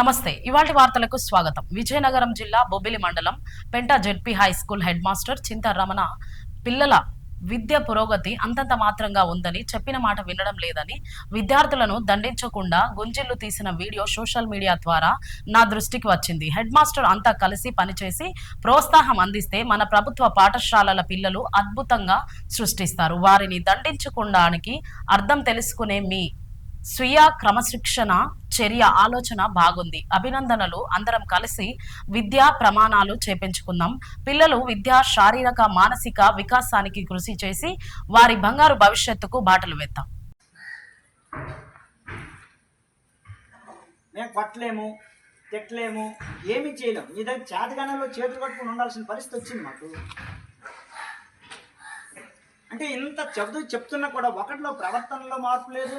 నమస్తే. ఇవాటి వార్తలకు స్వాగతం. విజయనగరం జిల్లా బొబ్బిలి మండలం Penta ZP high school head master Chintaramana పిల్లల విద్య పురోగతి అంతంత మాత్రంగా ఉందని చెప్పిన మాట వినడం లేదని విద్యార్థులను దండించకుండా గుంజిళ్ళు తీసిన వీడియో సోషల్ మీడియా ద్వారా నా దృష్టికి వచ్చింది. హెడ్ మాస్టర్ అంతా కలిసి పనిచేసి ప్రోత్సాహం అందిస్తే మన ప్రభుత్వ పాఠశాలల పిల్లలు అద్భుతంగా సృష్టిస్తారు. వారిని దండించకుండానికి అర్థం తెలుసుకునే మీ స్వీయ క్రమశిక్షణ చర్య ఆలోచన బాగుంది. అభినందనలు. అందరం కలిసి విద్యా ప్రమాణాలు చేపించుకుందాం. పిల్లలు విద్యా శారీరక మానసిక వికాసానికి కృషి చేసి వారి బంగారు భవిష్యత్తుకు బాటలు వేద్దాం. మేము కొట్టలేము తిట్టలేము ఏమీ చేయలేము మీ దగ్గర చేతగానంలో చేతులు కట్టుకుని ఉండాల్సిన పరిస్థితి వచ్చింది మాకు. అంటే ఇంత చదువు చెప్తున్నా కూడా ఒకటిలో ప్రవర్తనలో మార్పు లేదు.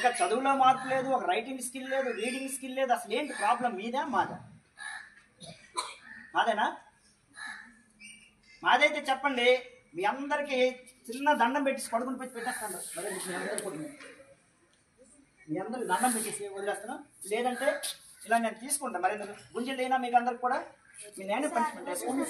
ఒక చదువులో మార్పు లేదు ఒక రైటింగ్ స్కిల్ లేదు రీడింగ్ స్కిల్ లేదు అసలు ఏంటి ప్రాబ్లం మీదా మాదా? మాదేనా? మాదైతే చెప్పండి మీ అందరికీ చిన్న దండం పెట్టి కొడుకుని పెట్టి పెట్టేస్తాను. మీ అందరికీ మీ అందరికి దండం పెట్టేసి వదిలేస్తాను. లేదంటే ఇలా నేను తీసుకుంటాను మరి గుంజలు అయినా మీకు అందరికి కూడా? మీ నేను పనిష్మెంట్ వేసుకోండి.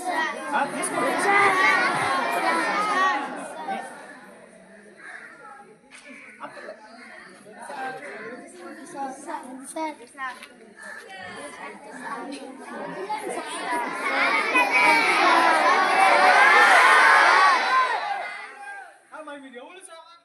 ఆ, మరి మీరు ఎవరు సావాలి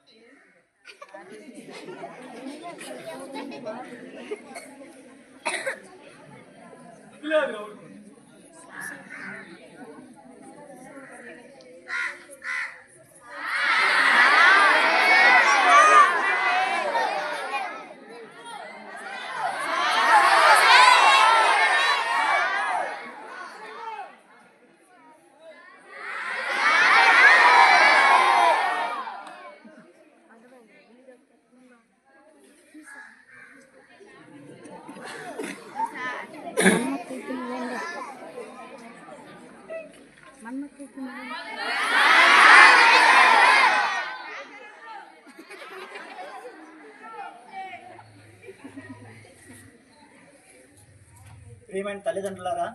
ప్రియమైన తల్లిదండ్రులారా